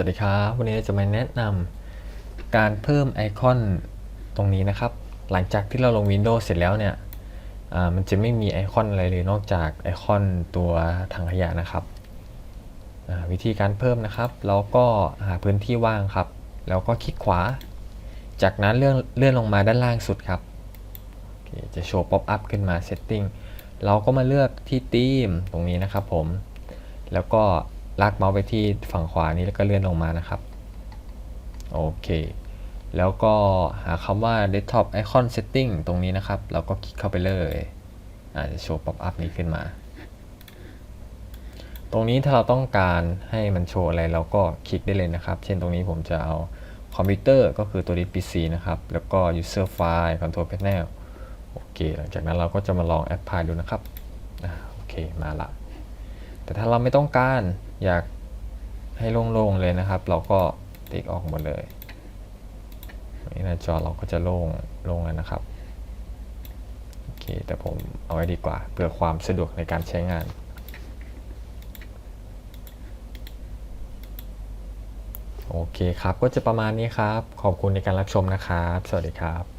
สวัสดีครับ วันนี้จะมาแนะนำการเพิ่มไอคอนตรงนี้นะครับ หลังจากที่เราลง Windows เสร็จแล้วเนี่ยมันจะไม่มีไอคอนอะไรเลยนอกจากไอคอนตัวถังขยะนะครับ วิธีการเพิ่มนะครับเราก็หาพื้นที่ว่างครับ แล้วก็คลิกขวา จากนั้นเลื่อนเลื่อนลงมาด้านล่างสุดครับ จะโชว์ป๊อปอัพขึ้นมา Setting เราก็มาเลือกที่ธีมตรงนี้นะครับผม แล้วก็ ลากเมาส์ไปที่ฝั่งขวานี้แล้วก็เลื่อนลงมานะครับ โอเค แล้วก็หาคำว่า desktop icon setting ตรงนี้นะครับ เราก็คลิกเข้าไปเลยอาจจะโชว์ pop up นี้ขึ้นมา ตรงนี้ถ้าเราต้องการให้มันโชว์อะไรเราก็คลิกได้เลยนะครับ เช่นตรงนี้ผมจะเอาคอมพิวเตอร์ก็คือตัวนี้ PC นะครับ แล้วก็ user file control panel โอเค หลังจากนั้นเราก็จะมาลอง apply ดูนะครับ โอเค มาละ แต่ถ้าเราไม่ต้องการ อยากให้โล่งๆเลยนะครับ เราก็ติ๊กออกหมดเลยนี่หน้าจอเราก็จะโล่งโล่งแล้วนะครับโอเคแต่ผมเอาไว้ดีกว่าเพื่อความสะดวกในการใช้งานโอเคครับ ก็จะประมาณนี้ครับ ขอบคุณในการรับชมนะครับ สวัสดีครับ